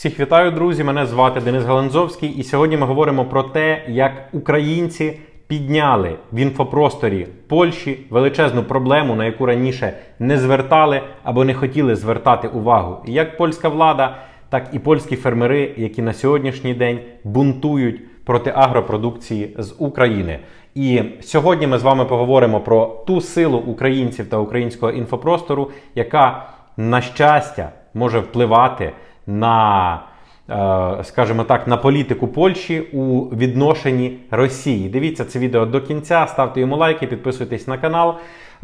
Всіх вітаю, друзі! Мене звати Денис Галанзовський, і сьогодні ми говоримо про те, як українці підняли в інфопросторі Польщі величезну проблему, на яку раніше не звертали або не хотіли звертати увагу. І як польська влада, так і польські фермери, які на сьогоднішній день бунтують проти агропродукції з України. І сьогодні ми з вами поговоримо про ту силу українців та українського інфопростору, яка, на щастя, може впливати на, е, скажімо так, на політику Польщі у відношенні Росії. Дивіться це відео до кінця, ставте йому лайки, підписуйтесь на канал.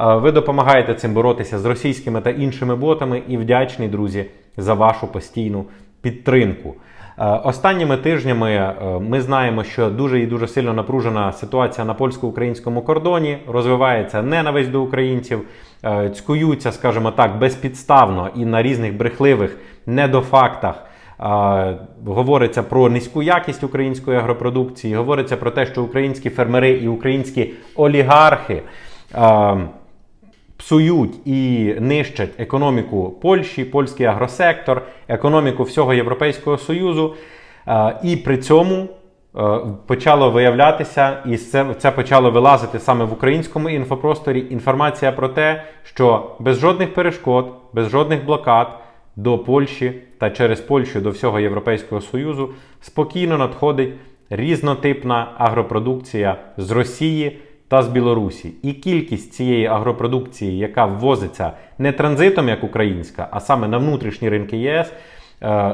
Е, Ви допомагаєте цим боротися з російськими та іншими ботами і вдячний, друзі, за вашу постійну підтримку. Е, Останніми тижнями ми знаємо, що дуже і дуже сильно напружена ситуація на польсько-українському кордоні, розвивається ненависть до українців, цькуються, скажімо так, безпідставно і на різних брехливих недофактах. е, Говориться про низьку якість української агропродукції, говориться про те, що українські фермери і українські олігархи е, псують і нищать економіку Польщі, польський агросектор, економіку всього Європейського Союзу. Е, І при цьому е, почало виявлятися, і це, це почало вилазити саме в українському інфопросторі інформація про те, що без жодних перешкод, без жодних блокад до Польщі та через Польщу до всього Європейського Союзу спокійно надходить різнотипна агропродукція з Росії та з Білорусі. І кількість цієї агропродукції, яка ввозиться не транзитом, як українська, а саме на внутрішні ринки ЄС, е,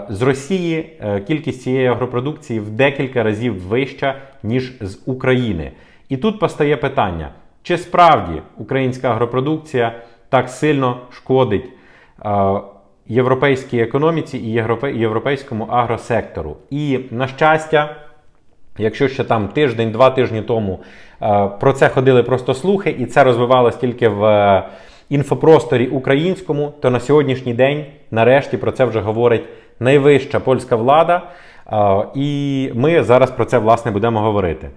з Росії е, кількість цієї агропродукції в декілька разів вища, ніж з України. І тут постає питання: чи справді українська агропродукція так сильно шкодить е, європейській економіці і європейському агросектору? І на щастя. Якщо ще там тиждень-два тижні тому е, про це ходили просто слухи, і це розвивалось тільки в е, інфопросторі українському, то на сьогоднішній день, нарешті, про це вже говорить найвища польська влада. Е, і ми зараз про це власне будемо говорити.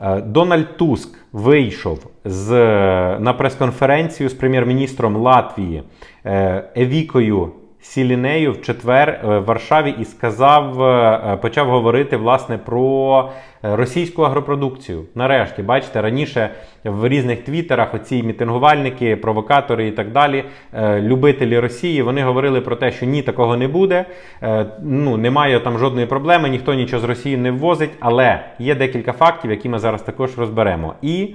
Е, Дональд Туск вийшов з, на прес-конференцію з прем'єр-міністром Латвії е, Евікою Сілінею в четвер е, в Варшаві і сказав, е, почав говорити власне про е, російську агропродукцію. Нарешті, бачите, раніше в різних твіттерах оці мітингувальники, провокатори і так далі, е, любителі Росії, вони говорили про те, що ні, такого не буде. е, Ну немає там жодної проблеми, ніхто нічого з Росії не ввозить. Але є декілька фактів, які ми зараз також розберемо. І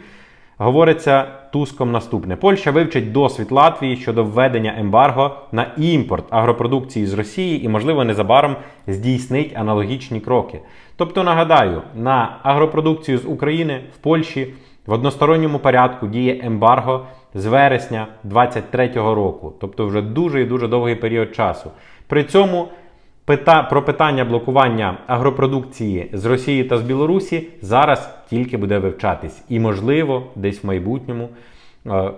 Говориться Туском наступне: Польща вивчить досвід Латвії щодо введення ембарго на імпорт агропродукції з Росії і, можливо, незабаром здійснить аналогічні кроки. Тобто, нагадаю, на агропродукцію з України в Польщі в односторонньому порядку діє ембарго з вересня 2023 року, тобто вже дуже і дуже довгий період часу. При цьому про питання блокування агропродукції з Росії та з Білорусі зараз тільки буде вивчатись. І, можливо, десь в майбутньому е,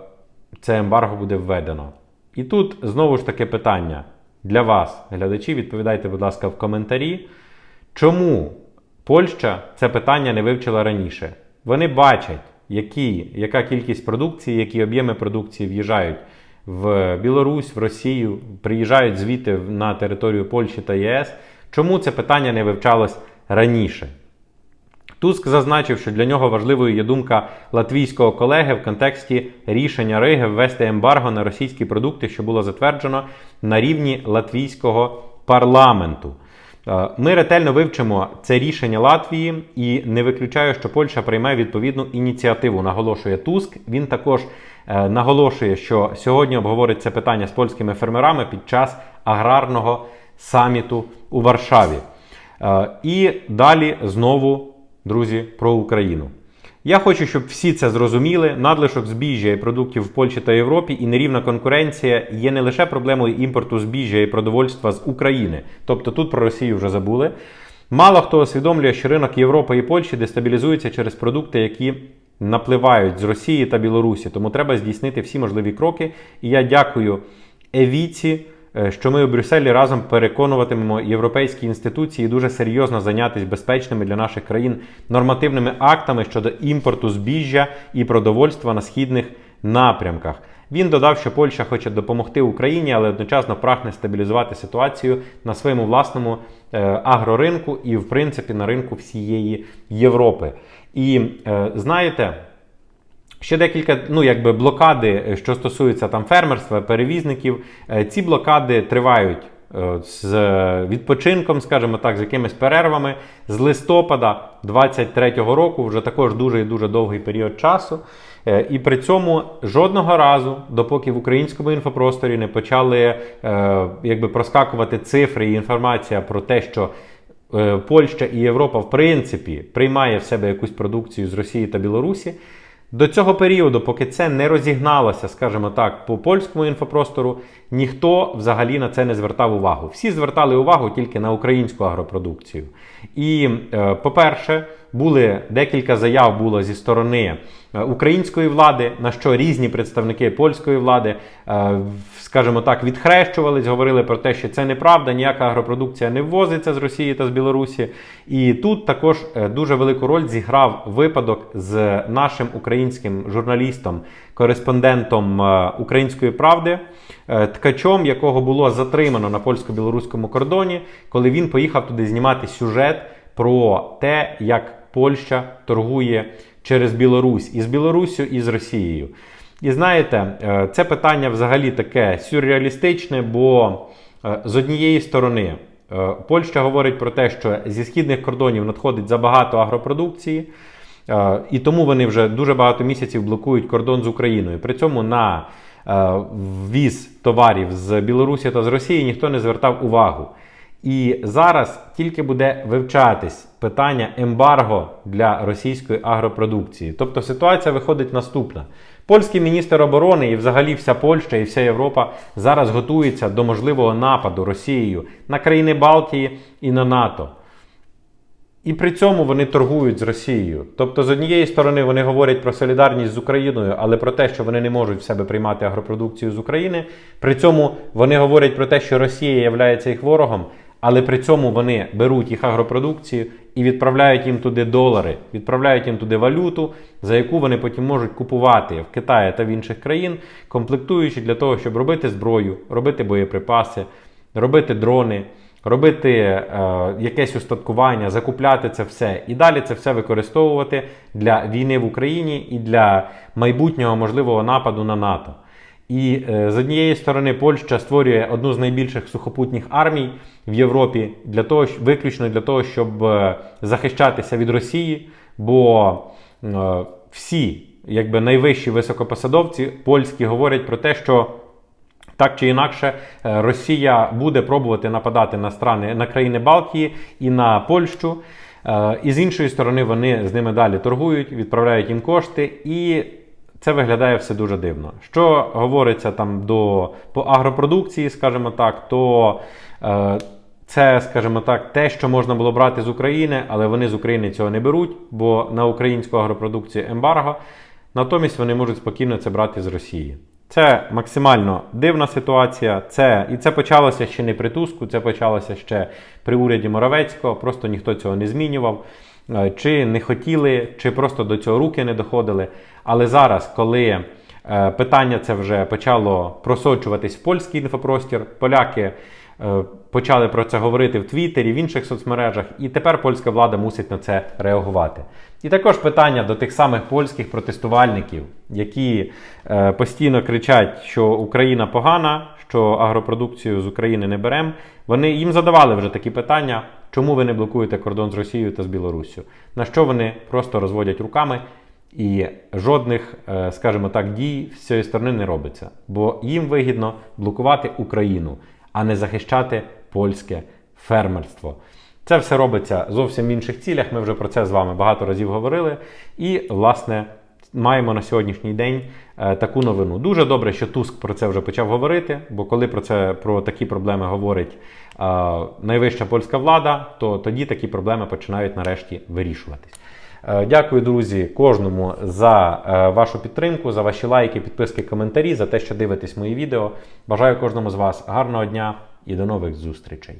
це ембарго буде введено. І тут знову ж таки питання для вас, глядачі. Відповідайте, будь ласка, в коментарі. Чому Польща це питання не вивчила раніше? Вони бачать, які, яка кількість продукції, які об'єми продукції в'їжджають в Білорусь, в Росію, приїжджають звідти на територію Польщі та ЄС. Чому це питання не вивчалось раніше? Туск зазначив, що для нього важливою є думка латвійського колеги в контексті рішення Риги ввести ембарго на російські продукти, що було затверджено на рівні латвійського парламенту. Е, Ми ретельно вивчимо це рішення Латвії і не виключаю, що Польща прийме відповідну ініціативу. Наголошує Туск. Він також е, наголошує, що сьогодні обговорить це питання з польськими фермерами під час аграрного саміту у Варшаві. Е, І далі знову, друзі, про Україну. Я хочу, щоб всі це зрозуміли. Надлишок збіжжя і продуктів в Польщі та Європі і нерівна конкуренція є не лише проблемою імпорту збіжжя і продовольства з України. Тобто тут про Росію вже забули. Мало хто усвідомлює, що ринок Європи і Польщі дестабілізується через продукти, які напливають з Росії та Білорусі. Тому треба здійснити всі можливі кроки. І я дякую Евіці. Е, Що ми у Брюсселі разом переконуватимемо європейські інституції дуже серйозно зайнятися безпечними для наших країн нормативними актами щодо імпорту збіжжя і продовольства на східних напрямках. Він додав, що Польща хоче допомогти Україні, але одночасно прагне стабілізувати ситуацію на своєму власному е, агроринку і, в принципі, на ринку всієї Європи. І е, знаєте. Ще декілька ну, якби блокади, е, що стосуються там фермерства, перевізників. Е, Ці блокади тривають е, з відпочинком, скажімо так, з якимись перервами з листопада 23-го року, вже також дуже і дуже довгий період часу. І при цьому жодного разу, допоки в українському інфопросторі не почали якби проскакувати цифри і інформація про те, що Польща і Європа в принципі приймає в себе якусь продукцію з Росії та Білорусі. До цього періоду, поки це не розігналося, скажімо так, по польському інфопростору, ніхто взагалі на це не звертав увагу. Всі звертали увагу тільки на українську агропродукцію. І, е, по-перше, були декілька заяв було зі сторони української влади, на що різні представники польської влади, е, скажімо так, відхрещувались, говорили про те, що це неправда, ніяка агропродукція не ввозиться з Росії та з Білорусі. І тут також е, дуже велику роль зіграв випадок з нашим українським журналістом, кореспондентом е, Української правди, е, ткачом, якого було затримано на польсько-білоруському кордоні, коли він поїхав туди знімати сюжет про те, як Польща торгує через Білорусь і з Білоруссю, і з Росією. І знаєте, е, це питання взагалі таке сюрреалістичне, бо е, з однієї сторони е, Польща говорить про те, що зі східних кордонів надходить забагато агропродукції. І тому вони вже дуже багато місяців блокують кордон з Україною. При цьому на ввіз товарів з Білорусі та з Росії ніхто не звертав увагу. І зараз тільки буде вивчатись питання ембарго для російської агропродукції. Тобто ситуація виходить наступна: польський міністр оборони і взагалі вся Польща і вся Європа зараз готується до можливого нападу Росією на країни Балтії і на НАТО. І при цьому вони торгують з Росією. Тобто, з однієї сторони, вони говорять про солідарність з Україною, але про те, що вони не можуть в себе приймати агропродукцію з України. При цьому вони говорять про те, що Росія є їх ворогом, але при цьому вони беруть їх агропродукцію і відправляють їм туди долари, відправляють їм туди валюту, за яку вони потім можуть купувати в Китаї та в інших країн, комплектуючи для того, щоб робити зброю, робити боєприпаси, робити дрони робити е, якесь устаткування, закупляти це все і далі це все використовувати для війни в Україні і для майбутнього можливого нападу на НАТО. І е, з однієї сторони Польща створює одну з найбільших сухопутніх армій в Європі для того, виключно для того, щоб е, захищатися від Росії, бо е, всі якби найвищі високопосадовці польські говорять про те, що так чи інакше, Росія буде пробувати нападати на страни на країни Балтії і на Польщу. І з іншої сторони, вони з ними далі торгують, відправляють їм кошти, і це виглядає все дуже дивно. Що говориться там до по агропродукції, скажімо так, то е, це, скажімо так, те, що можна було брати з України, але вони з України цього не беруть, бо на українську агропродукцію ембарго. Натомість вони можуть спокійно це брати з Росії. Це максимально дивна ситуація. Це, і це почалося ще не при Туску, це почалося ще при уряді Моровецького. Просто ніхто цього не змінював. Е, Чи не хотіли, чи просто до цього руки не доходили. Але зараз, коли е, питання це вже почало просочуватись в польський інфопростір, поляки е, почали про це говорити в Твіттері, в інших соцмережах, і тепер польська влада мусить на це реагувати. І також питання до тих самих польських протестувальників, які постійно кричать, що Україна погана, що агропродукцію з України не беремо. Вони їм задавали вже такі питання, чому ви не блокуєте кордон з Росією та з Білоруссю? На що вони просто розводять руками і жодних, е, скажімо так, дій з цієї сторони не робиться, бо їм вигідно блокувати Україну, а не захищати польське фермерство. Це все робиться зовсім в інших цілях. Ми вже про це з вами багато разів говорили. І, власне, маємо на сьогоднішній день е, таку новину. Дуже добре, що Туск про це вже почав говорити, бо коли про це про такі проблеми говорить найвища польська влада, то тоді такі проблеми починають нарешті вирішуватись. Е, Дякую, друзі, кожному за е, вашу підтримку, за ваші лайки, підписки, коментарі, за те, що дивитесь мої відео. Бажаю кожному з вас гарного дня і до нових зустрічей.